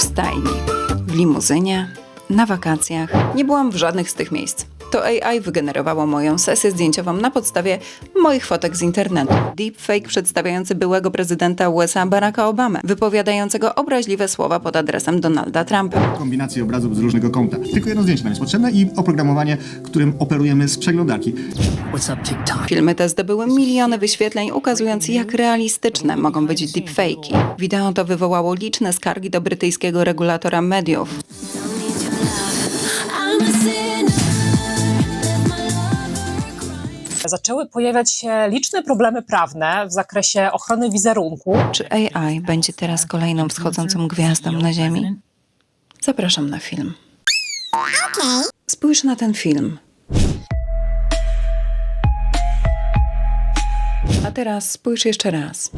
w stajni, w limuzynie, na wakacjach. Nie byłam w żadnych z tych miejsc. To AI wygenerowało moją sesję zdjęciową na podstawie moich fotek z internetu. Deepfake przedstawiający byłego prezydenta USA Baracka Obamy, wypowiadającego obraźliwe słowa pod adresem Donalda Trumpa. kombinacje obrazów z różnego kąta. Tylko jedno zdjęcie nam jest potrzebne i oprogramowanie, którym operujemy z przeglądarki. What's up, TikTok? Filmy te zdobyły miliony wyświetleń, ukazując jak realistyczne mogą być deepfake'i. Wideo to wywołało liczne skargi do brytyjskiego regulatora mediów. Zaczęły pojawiać się liczne problemy prawne w zakresie ochrony wizerunku. Czy AI będzie teraz kolejną wschodzącą gwiazdą na Ziemi? Zapraszam na film. Spójrz na ten film. A teraz spójrz jeszcze raz.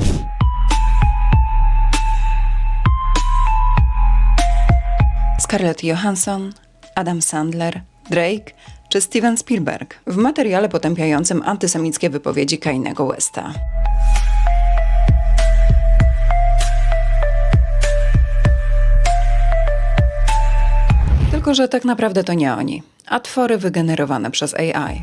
Scarlett Johansson, Adam Sandler, Drake czy Steven Spielberg w materiale potępiającym antysemickie wypowiedzi Kainego Westa. Tylko, że tak naprawdę to nie oni, a twory wygenerowane przez AI.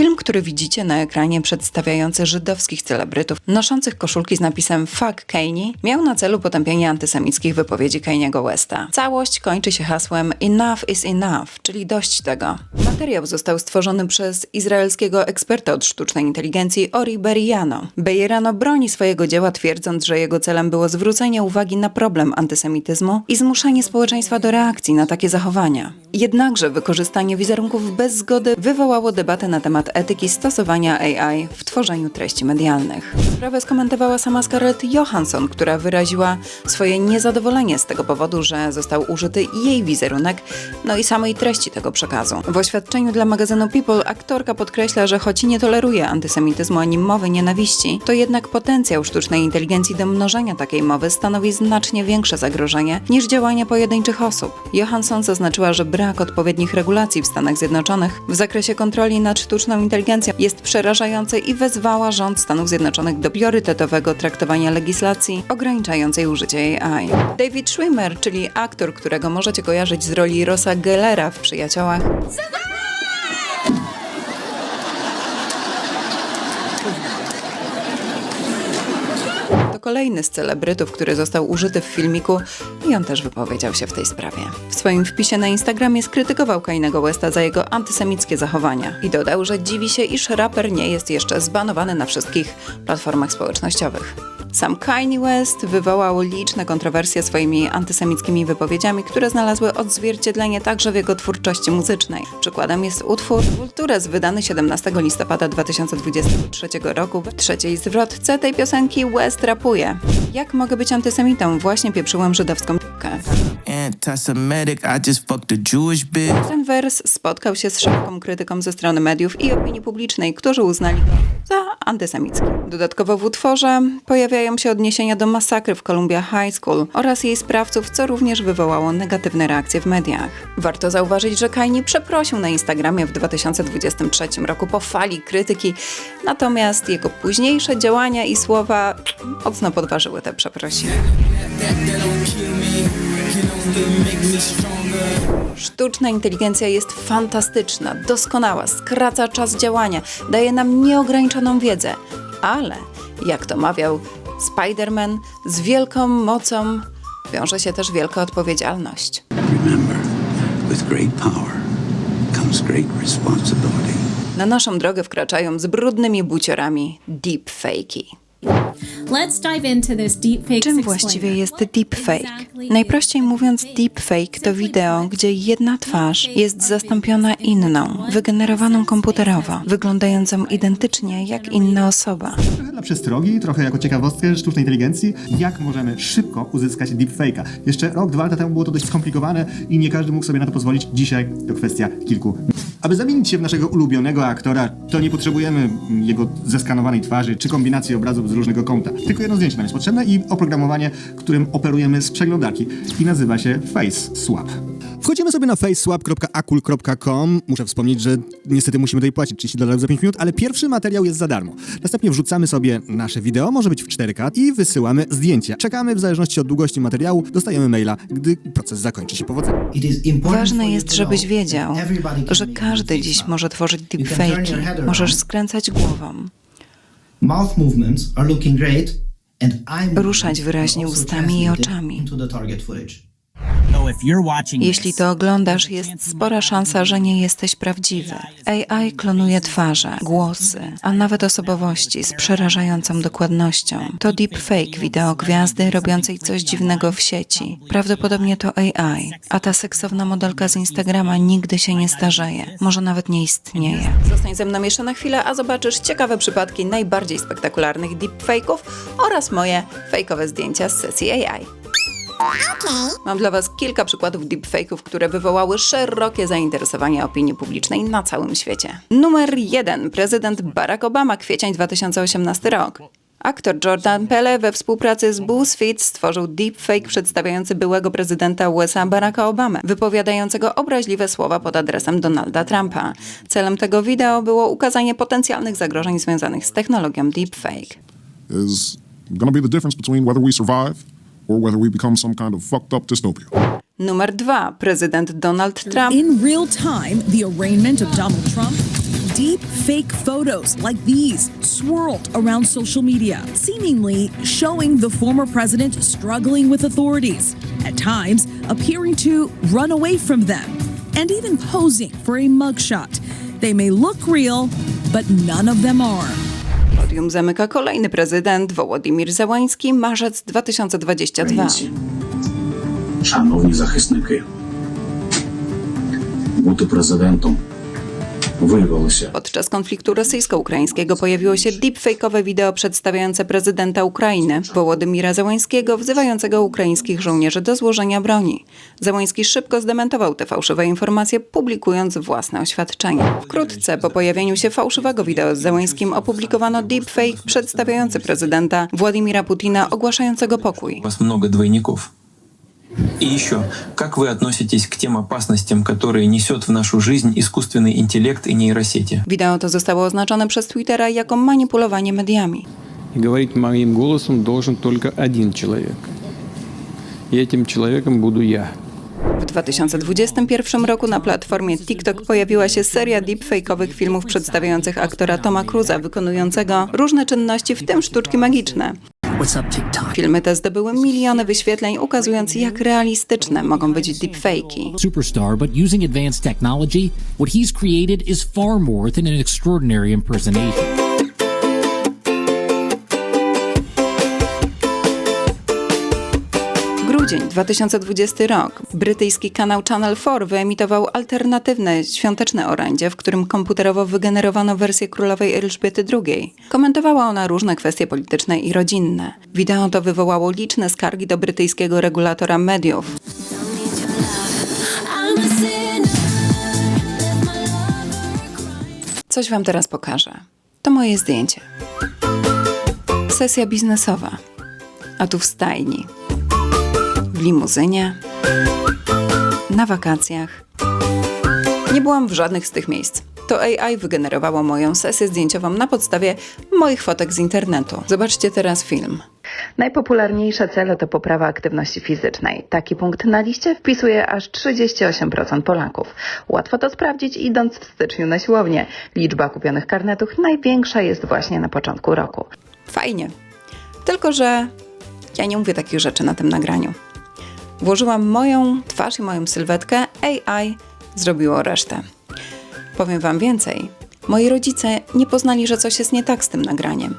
Film, który widzicie na ekranie przedstawiający żydowskich celebrytów noszących koszulki z napisem Fuck Kanye, miał na celu potępienie antysemickich wypowiedzi Kaniego Westa. Całość kończy się hasłem Enough is enough, czyli dość tego. Materiał został stworzony przez izraelskiego eksperta od sztucznej inteligencji Ori Beriano. Beriano broni swojego dzieła twierdząc, że jego celem było zwrócenie uwagi na problem antysemityzmu i zmuszenie społeczeństwa do reakcji na takie zachowania. Jednakże wykorzystanie wizerunków bez zgody wywołało debatę na temat etyki stosowania AI w tworzeniu treści medialnych. Sprawę skomentowała sama Scarlett Johansson, która wyraziła swoje niezadowolenie z tego powodu, że został użyty jej wizerunek, no i samej treści tego przekazu. W oświadczeniu dla magazynu People aktorka podkreśla, że choć nie toleruje antysemityzmu ani mowy nienawiści, to jednak potencjał sztucznej inteligencji do mnożenia takiej mowy stanowi znacznie większe zagrożenie niż działania pojedynczych osób. Johansson zaznaczyła, że brak odpowiednich regulacji w Stanach Zjednoczonych w zakresie kontroli nad sztuczną inteligencją jest przerażający i wezwała rząd Stanów Zjednoczonych do priorytetowego traktowania legislacji ograniczającej użycie AI. David Schwimmer, czyli aktor, którego możecie kojarzyć z roli Rossa Gellera w Przyjaciołach, kolejny z celebrytów, który został użyty w filmiku i on też wypowiedział się w tej sprawie. W swoim wpisie na Instagramie skrytykował Kainego Westa za jego antysemickie zachowania i dodał, że dziwi się, iż raper nie jest jeszcze zbanowany na wszystkich platformach społecznościowych. Sam Kanye West wywołał liczne kontrowersje swoimi antysemickimi wypowiedziami, które znalazły odzwierciedlenie także w jego twórczości muzycznej. Przykładem jest utwór Kulturez wydany 17 listopada 2023 roku. W trzeciej zwrotce tej piosenki West rapuje. Jak mogę być antysemitą? Właśnie pieprzyłem żydowską p***kę. Ten wers spotkał się z szeroką krytyką ze strony mediów i opinii publicznej, którzy uznali go za antysemicki. Dodatkowo w utworze pojawiają się odniesienia do masakry w Columbia High School oraz jej sprawców, co również wywołało negatywne reakcje w mediach. Warto zauważyć, że Kanye przeprosił na Instagramie w 2023 roku po fali krytyki, natomiast jego późniejsze działania i słowa mocno podważyły te przeprosiny. Sztuczna inteligencja jest fantastyczna, doskonała, skraca czas działania, daje nam nieograniczoną wiedzę, ale jak to mawiał Spider-Man, z wielką mocą wiąże się też wielka odpowiedzialność. Remember, with great power comes great responsibility. Na naszą drogę wkraczają z brudnymi buciorami deepfake'i. Let's dive into this deepfake Czym właściwie jest deepfake? Najprościej mówiąc, deepfake to wideo, gdzie jedna twarz jest zastąpiona inną, wygenerowaną komputerowo, wyglądającą identycznie jak inna osoba. Trochę dla przestrogi, trochę jako ciekawostkę sztucznej inteligencji, jak możemy szybko uzyskać deepfake'a. Jeszcze rok, dwa lata temu było to dość skomplikowane i nie każdy mógł sobie na to pozwolić. Dzisiaj to kwestia kilku. Aby zamienić się w naszego ulubionego aktora, to nie potrzebujemy jego zeskanowanej twarzy czy kombinacji obrazów z różnego kąta. Tylko jedno zdjęcie nam jest potrzebne i oprogramowanie, którym operujemy z przeglądarki i nazywa się Face Swap. Wchodzimy sobie na faceswap.akul.com. Muszę wspomnieć, że niestety musimy tutaj płacić 30 dolarów za 5 minut, ale pierwszy materiał jest za darmo. Następnie wrzucamy sobie nasze wideo, może być w 4K i wysyłamy zdjęcia. Czekamy w zależności od długości materiału, dostajemy maila, gdy proces zakończy się powodzeniem. Ważne jest, żebyś wiedział, że każdy dziś może tworzyć deepfake'i. Możesz skręcać głową, Ruszać wyraźnie ustami i oczami. Jeśli to oglądasz, jest spora szansa, że nie jesteś prawdziwy. AI klonuje twarze, głosy, a nawet osobowości z przerażającą dokładnością. To deepfake wideo gwiazdy robiącej coś dziwnego w sieci. Prawdopodobnie to AI, a ta seksowna modelka z Instagrama nigdy się nie starzeje. Może nawet nie istnieje. Zostań ze mną jeszcze na chwilę, a zobaczysz ciekawe przypadki najbardziej spektakularnych deepfake'ów oraz moje fejkowe zdjęcia z sesji AI. Mam dla Was kilka przykładów deepfake'ów, które wywołały szerokie zainteresowanie opinii publicznej na całym świecie. Numer 1. Prezydent Barack Obama, kwiecień 2018 rok. Aktor Jordan Pele we współpracy z BuzzFeed stworzył deepfake przedstawiający byłego prezydenta USA Baracka Obamę, wypowiadającego obraźliwe słowa pod adresem Donalda Trumpa. Celem tego wideo było ukazanie potencjalnych zagrożeń związanych z technologią deepfake. is to be the difference between whether we survive or whether we become some kind of fucked up dystopia. Numer 2. Prezydent Donald Trump In real time, the arraignment of Donald Trump. Deep fake photos like these swirled around social media, seemingly showing the former president struggling with authorities, at times appearing to run away from them, and even posing for a mugshot. They may look real, but none of them are. Podium zamyka kolejny prezydent Wołodymir Załański, marzec 2022. Українці, шановні захисники, бути президентом Wyrwał. Podczas konfliktu rosyjsko-ukraińskiego pojawiło się deepfake'owe wideo przedstawiające prezydenta Ukrainy, Wołodymira Załańskiego, wzywającego ukraińskich żołnierzy do złożenia broni. Załański szybko zdementował te fałszywe informacje, publikując własne oświadczenie. Wkrótce po pojawieniu się fałszywego wideo z Załańskim opublikowano deepfake przedstawiający prezydenta Władimira Putina ogłaszającego pokój. Jest mnogo dwojników. И еще, как вы относитесь к тем опасностям, которые несет в нашу жизнь искусственный интеллект и нейросети? Wideo to zostało oznaczone przez Twittera jako manipulowanie mediami. И говорить моим голосом должен только один человек. И этим человеком буду я. W 2021 roku na platformie TikTok pojawiła się seria deepfake'owych filmów przedstawiających aktora Toma Cruza wykonującego różne czynności, w tym sztuczki magiczne. Filmy te zdobyły miliony wyświetleń, ukazując jak realistyczne mogą być deepfake'i. superstar, but using advanced technology, what he's created is far more than an extraordinary impersonation. Grudzień 2020 rok. Brytyjski kanał Channel 4 wyemitował alternatywne świąteczne orędzie, w którym komputerowo wygenerowano wersję królowej Elżbiety II. Komentowała ona różne kwestie polityczne i rodzinne. Wideo to wywołało liczne skargi do brytyjskiego regulatora mediów. Coś wam teraz pokażę. To moje zdjęcie. Sesja biznesowa. A tu w stajni. W limuzynie. Na wakacjach. Nie byłam w żadnych z tych miejsc. To AI wygenerowało moją sesję zdjęciową na podstawie moich fotek z internetu. Zobaczcie teraz film. Najpopularniejsze cele to poprawa aktywności fizycznej. Taki punkt na liście wpisuje aż 38% Polaków. Łatwo to sprawdzić idąc w styczniu na siłownię. Liczba kupionych karnetów największa jest właśnie na początku roku. Fajnie. Tylko, że ja nie mówię takich rzeczy na tym nagraniu. Włożyłam moją twarz i moją sylwetkę, AI zrobiło resztę. Powiem Wam więcej. Moi rodzice nie poznali, że coś jest nie tak z tym nagraniem.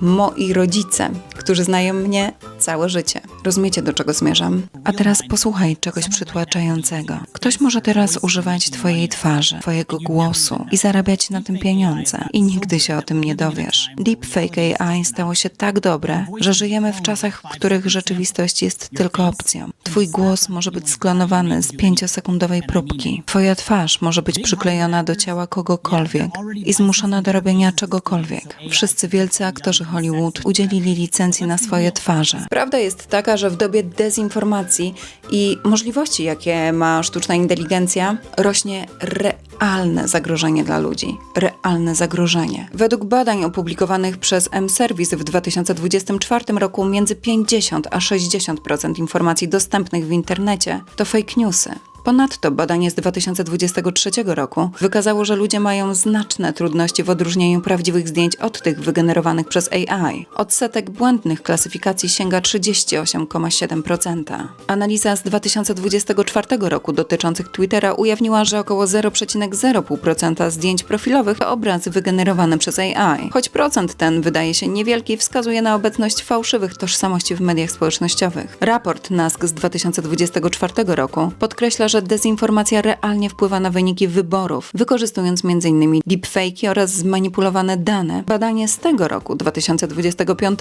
Moi rodzice, którzy znają mnie całe życie. Rozumiecie, do czego zmierzam? A teraz posłuchaj czegoś przytłaczającego. Ktoś może teraz używać Twojej twarzy, Twojego głosu i zarabiać na tym pieniądze. I nigdy się o tym nie dowiesz. Deepfake AI stało się tak dobre, że żyjemy w czasach, w których rzeczywistość jest tylko opcją. Twój głos może być sklonowany z pięciosekundowej próbki. Twoja twarz może być przyklejona do ciała kogokolwiek i zmuszona do robienia czegokolwiek. Wszyscy wielcy aktorzy Hollywood udzielili licencji na swoje twarze. Prawda jest taka, że w dobie dezinformacji i możliwości, jakie ma sztuczna inteligencja, rośnie realne zagrożenie dla ludzi. Realne zagrożenie. Według badań opublikowanych przez M-Service w 2024 roku między 50 a 60% informacji dostępnych w internecie to fake newsy. Ponadto badanie z 2023 roku wykazało, że ludzie mają znaczne trudności w odróżnieniu prawdziwych zdjęć od tych wygenerowanych przez AI. Odsetek błędnych klasyfikacji sięga 38,7%. Analiza z 2024 roku dotyczących Twittera ujawniła, że około 0,05% zdjęć profilowych to obrazy wygenerowane przez AI. Choć procent ten wydaje się niewielki, wskazuje na obecność fałszywych tożsamości w mediach społecznościowych. Raport NASK z 2024 roku podkreśla, że dezinformacja realnie wpływa na wyniki wyborów, wykorzystując m.in. deepfake'i oraz zmanipulowane dane. Badanie z tego roku, 2025,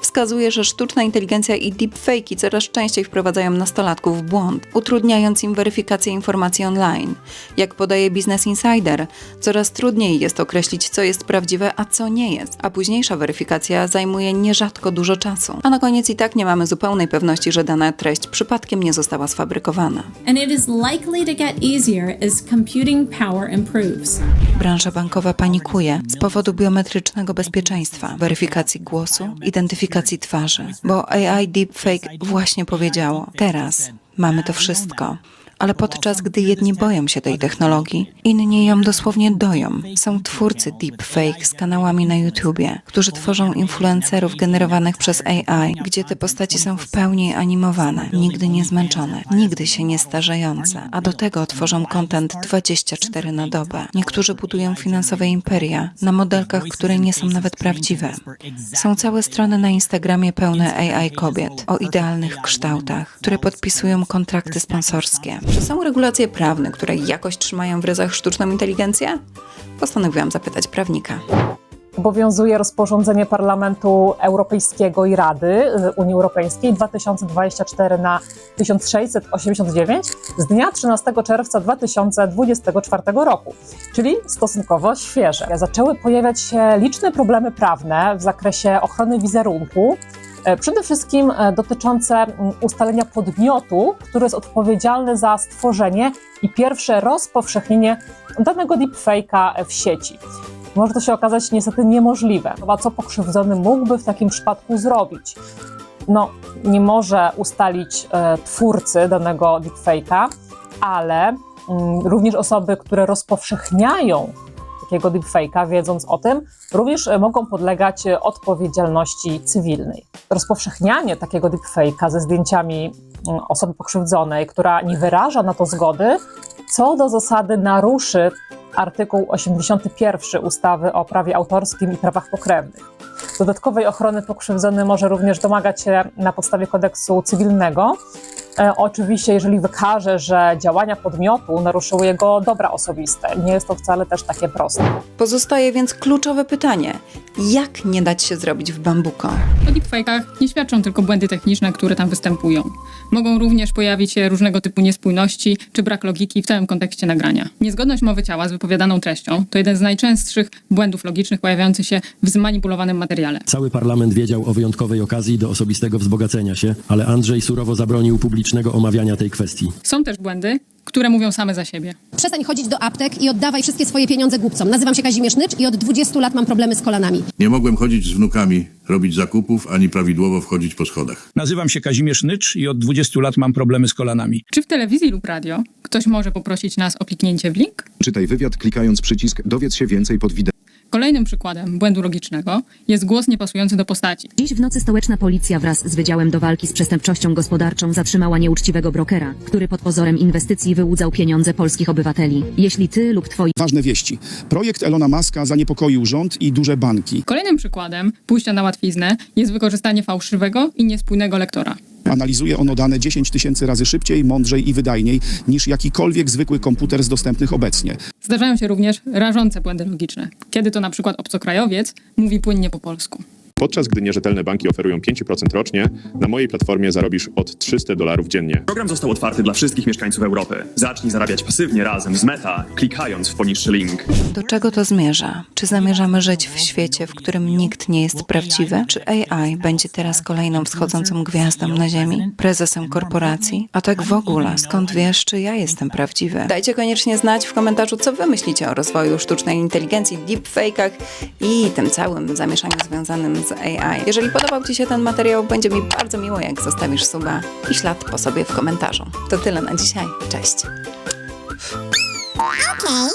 wskazuje, że sztuczna inteligencja i deepfake'i coraz częściej wprowadzają nastolatków w błąd, utrudniając im weryfikację informacji online. Jak podaje Business Insider, coraz trudniej jest określić, co jest prawdziwe, a co nie jest, a późniejsza weryfikacja zajmuje nierzadko dużo czasu. A na koniec i tak nie mamy zupełnej pewności, że dana treść przypadkiem nie została sfabrykowana. and it is likely to get easier as computing power improves. Branża bankowa panikuje z powodu biometrycznego bezpieczeństwa, weryfikacji głosu, identyfikacji twarzy, bo AI Deepfake właśnie powiedziało: Teraz mamy to wszystko. Ale podczas gdy jedni boją się tej technologii, inni ją dosłownie doją. Są twórcy deepfake z kanałami na YouTubie, którzy tworzą influencerów generowanych przez AI, gdzie te postaci są w pełni animowane, nigdy nie zmęczone, nigdy się nie starzejące, a do tego tworzą content 24 na dobę. Niektórzy budują finansowe imperia na modelkach, które nie są nawet prawdziwe. Są całe strony na Instagramie pełne AI kobiet o idealnych kształtach, które podpisują kontrakty sponsorskie. Czy są regulacje prawne, które jakoś trzymają w ryzach sztuczną inteligencję? Postanowiłam zapytać prawnika. Obowiązuje rozporządzenie Parlamentu Europejskiego i Rady y, Unii Europejskiej 2024 na 1689 z dnia 13 czerwca 2024 roku, czyli stosunkowo świeże. Zaczęły pojawiać się liczne problemy prawne w zakresie ochrony wizerunku, Przede wszystkim e, dotyczące ustalenia podmiotu, który jest odpowiedzialny za stworzenie i pierwsze rozpowszechnienie danego deepfake'a w sieci. Może to się okazać niestety niemożliwe. A co pokrzywdzony mógłby w takim przypadku zrobić? No, nie może ustalić e, twórcy danego deepfake'a, ale mm, również osoby, które rozpowszechniają takiego deepfake'a, wiedząc o tym, również e, mogą podlegać e, odpowiedzialności cywilnej. Rozpowszechnianie takiego deepfake'a ze zdjęciami mm, osoby pokrzywdzonej, która nie wyraża na to zgody, co do zasady naruszy artykuł 81 ustawy o prawie autorskim i prawach pokrewnych. Dodatkowej ochrony pokrzywdzony może również domagać się na podstawie kodeksu cywilnego. E, oczywiście, jeżeli wykaże, że działania podmiotu naruszyły jego dobra osobiste. Nie jest to wcale też takie proste. Pozostaje więc kluczowe pytanie: jak nie dać się zrobić w bambuko? O deepfake'ach nie świadczą tylko błędy techniczne, które tam występują. Mogą również pojawić się różnego typu niespójności czy brak logiki w całym kontekście nagrania. Niezgodność mowy ciała z wypowiadaną treścią to jeden z najczęstszych błędów logicznych pojawiających się w zmanipulowanym materiale. Cały parlament wiedział o wyjątkowej okazji do osobistego wzbogacenia się, ale Andrzej surowo zabronił publicznego omawiania tej kwestii. Są też błędy, które mówią same za siebie. Przestań chodzić do aptek i oddawaj wszystkie swoje pieniądze głupcom. Nazywam się Kazimierz Nycz i od 20 lat mam problemy z kolanami. Nie mogłem chodzić z wnukami, robić zakupów, ani prawidłowo wchodzić po schodach. Nazywam się Kazimierz Nycz i od 20 lat mam problemy z kolanami. Czy w telewizji lub radio ktoś może poprosić nas o kliknięcie w link? Czytaj wywiad klikając przycisk Dowiedz się więcej pod wideo. Kolejnym przykładem błędu logicznego jest głos niepasujący do postaci. Dziś w nocy stołeczna policja wraz z Wydziałem do Walki z Przestępczością Gospodarczą zatrzymała nieuczciwego brokera, który pod pozorem inwestycji wyłudzał pieniądze polskich obywateli. Jeśli ty lub twoi Ważne wieści. Projekt Elona Muska zaniepokoił rząd i duże banki. Kolejnym przykładem pójścia na łatwiznę jest wykorzystanie fałszywego i niespójnego lektora. Analizuje ono dane 10 tysięcy razy szybciej, mądrzej i wydajniej niż jakikolwiek zwykły komputer z dostępnych obecnie. Zdarzają się również rażące błędy logiczne, kiedy to na przykład obcokrajowiec mówi płynnie po polsku. Podczas gdy nierzetelne banki oferują 5% rocznie, na mojej platformie zarobisz od 300 dolarów dziennie. Program został otwarty dla wszystkich mieszkańców Europy. Zacznij zarabiać pasywnie razem z Meta, klikając w poniższy link. Do czego to zmierza? Czy zamierzamy żyć w świecie, w którym nikt nie jest prawdziwy? Czy AI będzie teraz kolejną wschodzącą gwiazdą na Ziemi? Prezesem korporacji? A tak w ogóle, skąd wiesz, czy ja jestem prawdziwy? Dajcie koniecznie znać w komentarzu, co wy myślicie o rozwoju sztucznej inteligencji, deepfake'ach i tym całym zamieszaniu związanym AI. Jeżeli podobał Ci się ten materiał, będzie mi bardzo miło, jak zostawisz suba i ślad po sobie w komentarzu. To tyle na dzisiaj. Cześć!